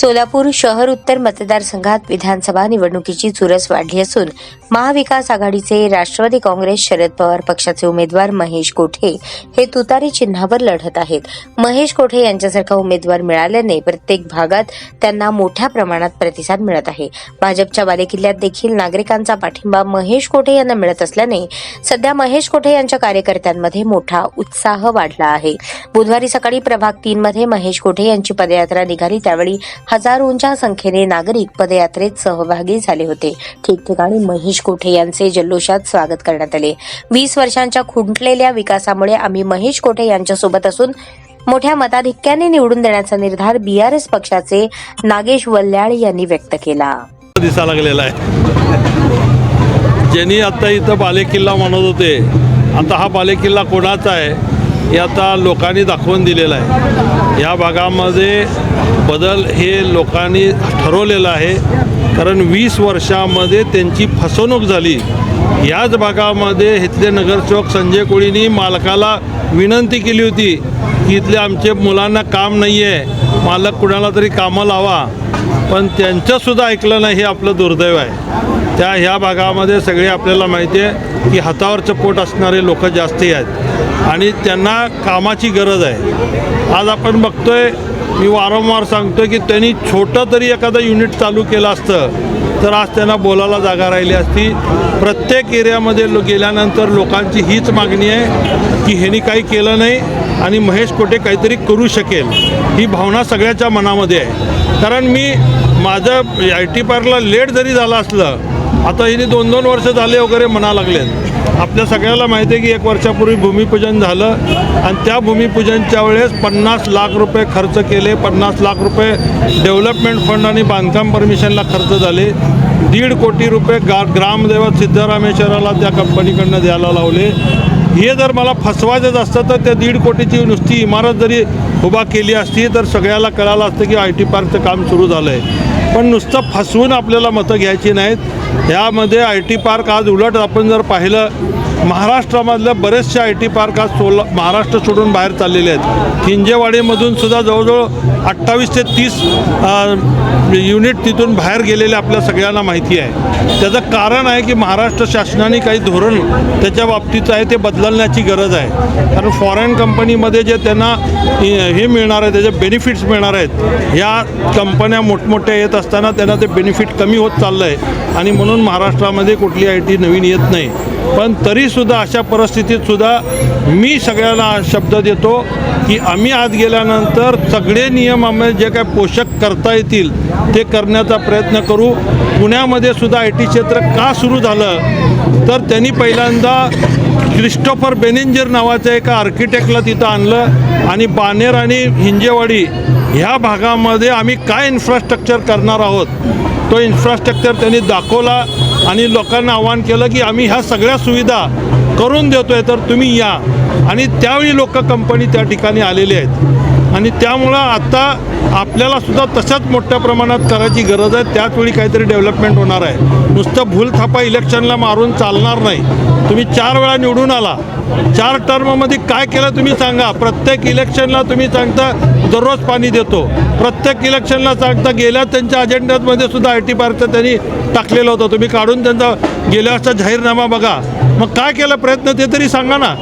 सोलापूर शहर उत्तर मतदारसंघात विधानसभा निवडणुकीची चुरस वाढली असून महाविकास आघाडीचे राष्ट्रवादी काँग्रेस शरद पवार पक्षाचे उमेदवार महेश कोठे हे तुतारी चिन्हावर लढत आहेत. महेश कोठे यांच्यासारखा उमेदवार मिळाल्याने प्रत्येक भागात त्यांना मोठ्या प्रमाणात प्रतिसाद मिळत आहे. भाजपच्या बालेकिल्ल्यात देखील नागरिकांचा पाठिंबा महेश कोठे यांना मिळत असल्याने सध्या महेश कोठे यांच्या कार्यकर्त्यांमध्ये मोठा उत्साह वाढला आहे. बुधवारी सकाळी प्रभाग तीन मध्ये महेश कोठे यांची पदयात्रा निघाली. त्यावेळी हजारोंच्या संख्येने नागरिक पदयात्रेत सहभागी झाले होते. ठिकठिकाणी महेश कोठे यांचे जल्लोषात स्वागत करण्यात आले. वीस वर्षांच्या खुंटलेल्या विकासामुळे आम्ही महेश कोठे यांच्यासोबत असून मोठ्या मताधिक्याने निवडून देण्याचा निर्धार बीआरएस पक्षाचे नागेश वल्ल्याळ यांनी व्यक्त केला. दिसा लागलेला आहे. ज्यांनी आता इथं बालेकिल्ला म्हणत होते आता हा बालेकिल्ला कोणाचा आहे? हे आता लोकांनी दाखवून दिलेलं आहे. या भागामध्ये बदल हे लोकांनी ठरवलेलं आहे. कारण वीस वर्षामध्ये त्यांची फसवणूक झाली. याच भागामध्ये इथले नगरसेवक संजय कोळीनी मालकाला विनंती केली होती की इथले आमचे मुलांना काम नाही आहे मालक कुणाला तरी कामं लावा पण त्यांचंसुद्धा ऐकलं नाही हे आपलं दुर्दैव आहे. त्या ह्या भागामध्ये सगळे आपल्याला माहिती आहे की हातावरचं पोट असणारे लोक जास्ती आहेत आणि त्यांना कामाची गरज आहे. आज आपण बघतोय मी वारंवार सांगतो की त्यांनी छोटं तरी एखादं युनिट चालू केलं असतं तर आज त्यांना बोलायला जागा राहिली असती. प्रत्येक एरियामध्ये लो गेल्यानंतर लोकांची हीच मागणी आहे की ह्यांनी काही केलं नाही आणि महेश कोटे काहीतरी करू शकेल. ही भावना सगळ्याच्या मनामध्ये आहे. कारण मी माझं आय टी पार्कला लेट जरी झालं असलं आता हिने दोन दोन वर्ष झाले वगैरे म्हणा लागलेत. आपल्या सगळ्याला माहिती आहे की एक वर्षापूर्वी भूमिपूजन झालं आणि त्या भूमिपूजनच्या वेळेस पन्नास लाख रुपये खर्च केले. पन्नास लाख रुपये डेव्हलपमेंट फंड आणि बांधकाम परमिशनला खर्च झाले. दीड कोटी रुपये गा ग्रामदैवत सिद्धरामेश्वराला त्या कंपनीकडनं द्यायला लावले. हे जर मला फसवायचंच असतं तर त्या दीड कोटीची नुसती इमारत जरी उभा केली असती तर सगळ्याला कळालं असतं की आय टी पार्कचं काम सुरू झालं आहे पण नुसतं फसवून आपल्याला मतं घ्यायची नाहीत. यामध्ये आय टी पार्क आज उलट आपण जर पाहिलं महाराष्ट्रामधल्या बरेचसे आय टी पार्क आज सोला महाराष्ट्र सोडून बाहेर चाललेले आहेत. हिंजेवाडीमधून सुद्धा जवळजवळ अठ्ठावीस ते तीस युनिट तिथून बाहेर गेलेले आपल्या सगळ्यांना माहिती आहे. त्याचं कारण आहे की महाराष्ट्र शासनाने काही धोरण त्याच्या बाबतीत आहे ते बदलण्याची गरज आहे. कारण फॉरेन कंपनीमध्ये जे त्यांना हे हे मिळणार आहे त्याचे बेनिफिट्स मिळणार आहेत या कंपन्या मोठमोठ्या येत असताना त्यांना ते बेनिफिट कमी होत चाललं आहे आणि म्हणून महाराष्ट्रामध्ये कुठली आय टी नवीन येत नाही. पण तरीसुद्धा अशा परिस्थितीतसुद्धा मी सगळ्यांना शब्द देतो की आम्ही आत गेल्यानंतर सगळे नियम आम्ही जे काय पोषक करता येतील ते करण्याचा प्रयत्न करू. पुण्यामध्ये सुद्धा आय टी क्षेत्र का सुरू झालं? तर त्यांनी पहिल्यांदा क्रिस्टोफर बेनिंजर नावाच्या एका आर्किटेक्टला तिथं आणलं आणि बानेर आणि हिंजेवाडी ह्या भागामध्ये आम्ही काय इन्फ्रास्ट्रक्चर करणार आहोत? तो इन्फ्रास्ट्रक्चर त्यांनी दाखवला. आणि लोकांना आवाहन केलं की आम्ही ह्या सगळ्या सुविधा करून देतो आहे तर तुम्ही या. आणि त्यावेळी लोक कंपनी त्या ठिकाणी आलेले आहेत. आणि त्यामुळं आता आपल्याला सुद्धा तशाच मोठ्या प्रमाणात करायची गरज आहे. त्याचवेळी काहीतरी डेव्हलपमेंट होणार आहे. नुसतं भूलथापा इलेक्शनला मारून चालणार नाही. तुम्ही चार वेळा निवडून आला. चार टर्ममध्ये काय केलं तुम्ही सांगा. प्रत्येक इलेक्शनला तुम्ही सांगता दररोज पाणी देतो. प्रत्येक इलेक्शनला सांगता गेल्या त्यांच्या अजेंड्यामध्ये सुद्धा आय टी पार्कचं त्यांनी टाकलेलं होतं. तुम्ही काढून त्यांचा गेल्या वर्षाचा जाहीरनामा बघा. मग काय केलं? प्रयत्न ते तरी सांगा ना.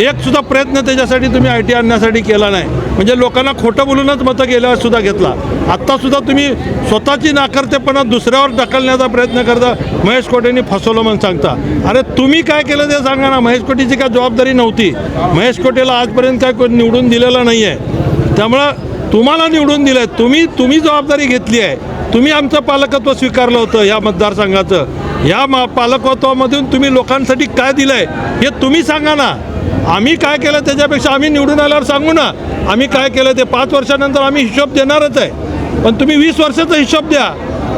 एक सुद्धा प्रयत्न त्याच्यासाठी तुम्ही आय टी आणण्यासाठी केला नाही. म्हणजे लोकांना खोटं बोलूनच मतं गेल्यावर सुद्धा घेतला. आत्तासुद्धा तुम्ही स्वतःची नाकर्तेपणा दुसऱ्यावर ढकलण्याचा प्रयत्न करता महेश कोटेंनी फसवलं म्हणून सांगता. अरे तुम्ही काय केलं ते सांगा ना महेश कोटेची काय जबाबदारी नव्हती. महेश कोटेला आजपर्यंत काय निवडून दिलेलं नाही आहे त्यामुळं तुम्हाला निवडून दिलं आहे तुम्ही तुम्ही जबाबदारी घेतली आहे. तुम्ही आमचं पालकत्व स्वीकारलं होतं या मतदारसंघाचं. या मा पालकत्वामधून तुम्ही लोकांसाठी काय दिलं आहे हे तुम्ही सांगा ना. आम्ही काय केलं त्याच्यापेक्षा आम्ही निवडून आल्यावर सांगू ना. आम्ही काय केलं ते पाच वर्षानंतर आम्ही हिशोब देणारच आहे. पण तुम्ही वीस वर्षाचा हिशोब द्या.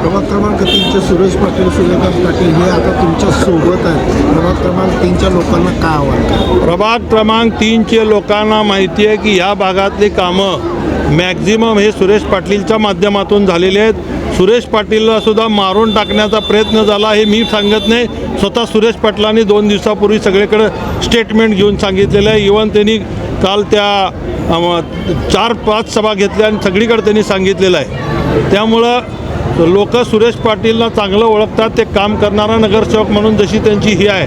प्रभाग क्रमांक तीनचे सुरेश पाटील सूर्यकांत पाटील हे आता तुमच्यासोबत आहेत. प्रभाग क्रमांक तीनच्या लोकांना काय आव्हान प्रभाग क्रमांक तीनचे लोकांना माहिती आहे की ह्या भागातली कामं मॅक्झिमम हे सुरेश पाटीलच्या माध्यमातून झालेले आहेत. सुरेश पाटीलला सुद्धा मारून टाकण्याचा प्रयत्न झाला हे मी सांगत नाही. स्वतः सुरेश पाटलांनी दोन दिवसापूर्वी सगळीकडे स्टेटमेंट घेऊन सांगितलेलं आहे. इवन त्यांनी काल त्या चार पाच सभा घेतल्या आणि सगळीकडे त्यांनी सांगितलेलं आहे. त्यामुळं लोक सुरेश पाटीलला चांगलं ओळखतात ते काम करणारा नगरसेवक म्हणून जशी त्यांची ही आहे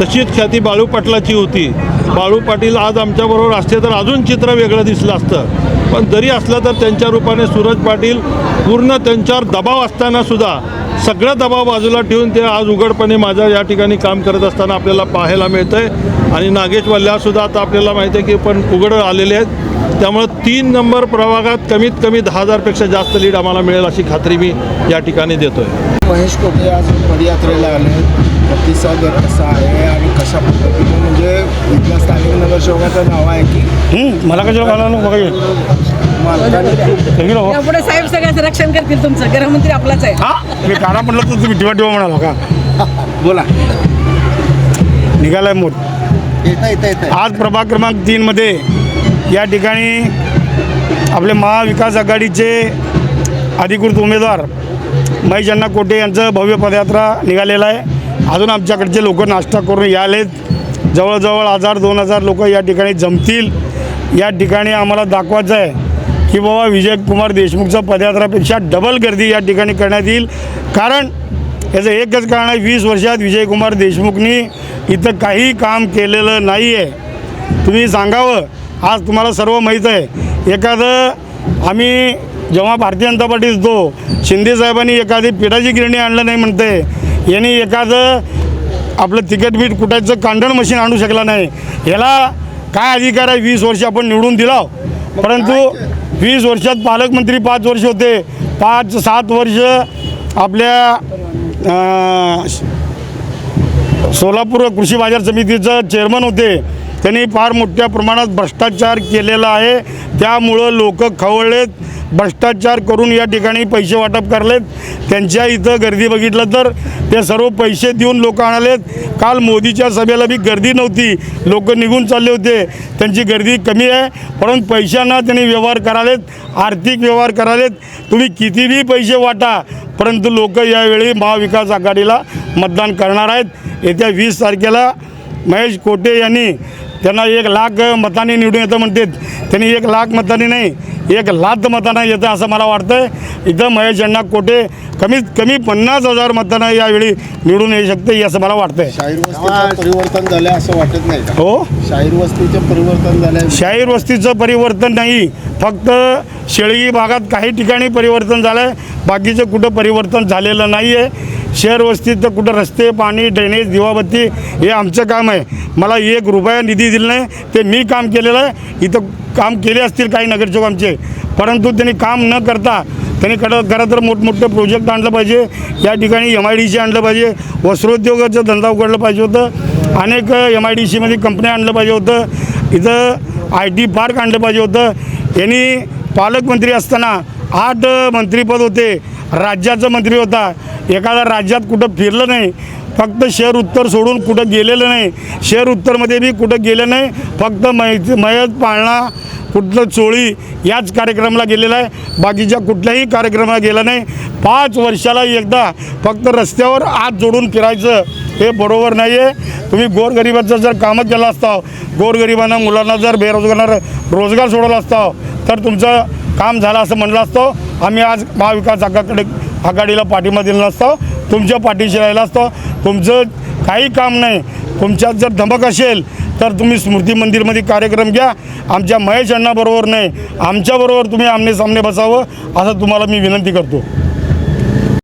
तशीच ख्याती बाळू पाटलाची होती. बाळू पाटील आज आमच्याबरोबर असते तर अजून चित्र वेगळं दिसलं असतं. पण जरी असलं तर त्यांच्या रूपाने सूरज पाटील पूर्ण त्यांच्यावर दबाव असताना सुद्धा सगळं दबाव बाजूला ठेवून ते आज उघडपणे माझ्या या ठिकाणी काम करत असताना आपल्याला पाहायला मिळतं आहे आणि नागेश वल्ल्यासुद्धा आता आपल्याला माहिती आहे की पण उघड आलेले आहेत. त्यामुळं तीन नंबर प्रभागात कमीत कमी दहा हजारपेक्षा जास्त लीड आम्हाला मिळेल अशी खात्री मी या ठिकाणी देतो आहे महेश कोटे आज पदयात्रेला आले प्रतिसाद कसा आहे आणि कशा पद्धतीने नाव आहे की? हं, मला कशाला घालायला मालकाने खूप राहा. यापुढे साहेब सगळ्याचं रक्षण करतील तुमचं. गृहमंत्री आपलाच आहे. हा? मी काढा म्हटलं तर तुम्ही ठेवा ठेवा म्हणाला का? बोला. निघालाय मोठ येता येता येता. आज प्रभाग क्रमांक तीनमध्ये या ठिकाणी आपले महाविकास आघाडीचे अधिकृत उमेदवार महेश अण्णा कोटे यांचं भव्य पदयात्रा निघालेलं आहे. अजून आमच्याकडचे लोक नाश्ता करून यालेत जवळजवळ हजार दोन हजार लोक या ठिकाणी जमतील. या ठिकाणी आम्हाला दाखवायचं आहे की बाबा विजयकुमार देशमुखच्या पदयात्रापेक्षा डबल गर्दी या ठिकाणी करण्यात येईल. कारण याचं एकच कारण आहे वीस वर्षात विजयकुमार देशमुखनी इथं काही काम केलेलं नाही आहे तुम्ही सांगावं? आज तुम्हाला सर्व माहीत आहे. एखादं आम्ही जेव्हा भारतीय जनता पार्टीत होतो शिंदे साहेबांनी एखादी पिठाची गिरणी आणलं नाही म्हणते. यांनी एखादं आपलं तिकीट बीट कुटायचं कांडण मशीन आणू शकला नाही. याला काय अधिकार आहे? वीस वर्ष आपण निवडून दिला परंतु वीस वर्षात पालकमंत्री पाच वर्ष होते. पाच सात वर्ष आपल्या सोलापूर कृषी बाजार समितीचं चेअरमन होते. त्यांनी फार मोठ्या प्रमाणात भ्रष्टाचार केलेला आहे. त्यामुळं लोक खवळलेत. भ्रष्टाचार करून या ठिकाणी पैसे वाटप करलेत. त्यांच्या इथं गर्दी बघितलं तर ते सर्व पैसे देऊन लोक आणालेत. काल मोदीच्या सभेला बी गर्दी नव्हती. लोक निघून चालले होते. त्यांची गर्दी कमी आहे. परंतु पैशांना त्यांनी व्यवहार करालेत. आर्थिक व्यवहार करालेत. तुम्ही कितीबी पैसे वाटा. परंतु लोक यावेळी महाविकास आघाडीला मतदान करणार आहेत. येत्या वीस तारखेला महेश कोटे यांनी त्यांना एक लाख मतांनी निवडून येतं म्हणतात. त्यांनी एक लाख मतांनी नाही एक लाख मतांना येतं असं मला वाटतं इथं महेश अण्णा कोटे कमीत कमी पन्नास हजार मतांना यावेळी निवडून येऊ शकते असं मला वाटतंय. शाहीर वस्तीचं परिवर्तन झालं असं वाटत नाही का? हो? शाहीर वस्तीचं परिवर्तन झालं शाहीर वस्तीचं परिवर्तन नाही फक्त शेळगी भागात काही ठिकाणी परिवर्तन झालं आहे बाकीचं कुठं परिवर्तन झालेलं नाही आहे शहर वस्तीत तर कुठं रस्ते पाणी ड्रेनेज दिवाबत्ती हे आमचं काम आहे. मला एक रुपया निधी दिला नाही ते मी काम केलेलं आहे. इथं काम केले असतील काही नगरसेवक आमचे परंतु त्यांनी काम न करता त्यांनी खरं खरं तर मोठमोठं प्रोजेक्ट आणलं पाहिजे. या ठिकाणी एम आय डी सी आणलं पाहिजे. वस्त्रोद्योगाचा धंदा उघडला पाहिजे होतं. अनेक एम आय डी सीमध्ये कंपन्या आणलं पाहिजे होतं. इथं आय टी पार्क आणलं पाहिजे होतं. यांनी पालकमंत्री असताना आठ मंत्रीपद होते. राज्याचं मंत्री होता. एखाद्या राज्यात कुठं फिरलं नाही फक्त शहर उत्तर सोडून कुठं गेलेलं नाही शहर उत्तरमध्ये बी कुठं गेलं नाही फक्त मै मयत पाळणा कुठलं चोळी याच कार्यक्रमाला गेलेला आहे. बाकीच्या कुठल्याही कार्यक्रमाला गेला नाही. पाच वर्षाला एकदा फक्त रस्त्यावर आत जोडून फिरायचं हे बरोबर नाही आहे तुम्ही गोरगरिबाचं जर कामं केलं असता गोरगरिबांना मुलांना जर बेरोजगारांना रोजगार सोडवला असता तर तुमचं काम झालं असं म्हणलं असतं आम्ही आज महाविकास आघाकडे आघाडीला पाठिंबा दिला नसतो तुमच्या पाठीशी राहिला असतो. तुमचं काही काम नाही. तुमच्यात जर धमक असेल तर तुम्ही स्मृती मंदिरमध्ये कार्यक्रम घ्या. आमच्या महेश अण्णाबरोबर नाही. आमच्याबरोबर तुम्ही आमने सामने बसावं असं तुम्हाला मी विनंती करतो.